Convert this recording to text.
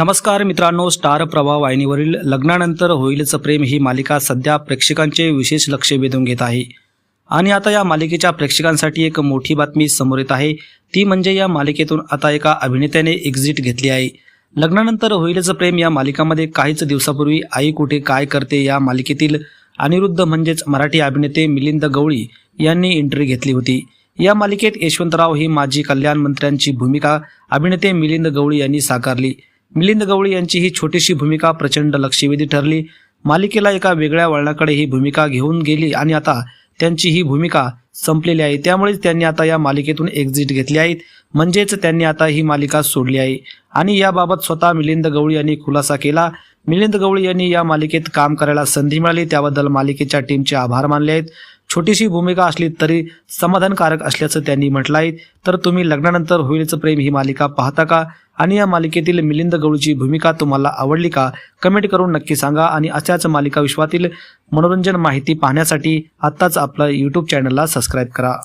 नमस्कार मित्रांनो स्टार प्रभा वाहिनीवरील लग्नानंतर होईलचं प्रेम ही मालिका सध्या प्रेक्षकांचे विशेष लक्ष वेधून घेत आहे. आणि आता या मालिकेच्या प्रेक्षकांसाठी एक मोठी बातमी समोर येत आहे. ती म्हणजे या मालिकेतून आता एका अभिनेत्याने एक्झिट घेतली आहे. लग्नानंतर होईलचं प्रेम या मालिकामध्ये काहीच दिवसापूर्वी आई कुठे काय करते या मालिकेतील अनिरुद्ध म्हणजेच मराठी अभिनेते मिलिंद गवळी यांनी एंट्री घेतली होती. या मालिकेत यशवंतराव ही माजी कल्याण मंत्र्यांची भूमिका अभिनेते मिलिंद गवळी यांनी साकारली. मिलिंद गवळी यांची ही छोटीशी भूमिका प्रचंड लक्षवेधी ठरली. मालिकेला एका वेगळ्या वळणाकडे ही भूमिका घेऊन गेली आणि आता त्यांची ही भूमिका संपलेली आहे. त्यामुळेच त्यांनी आता या मालिकेतून एक्झिट घेतली आहेत. म्हणजेच त्यांनी आता ही मालिका सोडली आहे. आणि याबाबत स्वतः मिलिंद गवळी यांनी खुलासा केला. मिलिंद गवळी यांनी या मालिकेत काम करायला संधी मिळाली. त्याबद्दल मालिकेच्या टीमचे आभार मानले आहेत. छोटीशी भूमिका असली तरी समाधानकारक असल्याचं त्यांनी म्हटलं आहे तर तुम्ही लग्नानंतर होईलचं प्रेम ही मालिका पाहता का? आणि या मालिकेतील मिलिंद गवळीची भूमिका तुम्हाला आवडली का? कमेंट करून नक्की सांगा आणि अशाच मालिका विश्वातील मनोरंजन माहिती पाहण्यासाठी आत्ताच आपलं यूट्यूब चॅनलला सबस्क्राईब करा.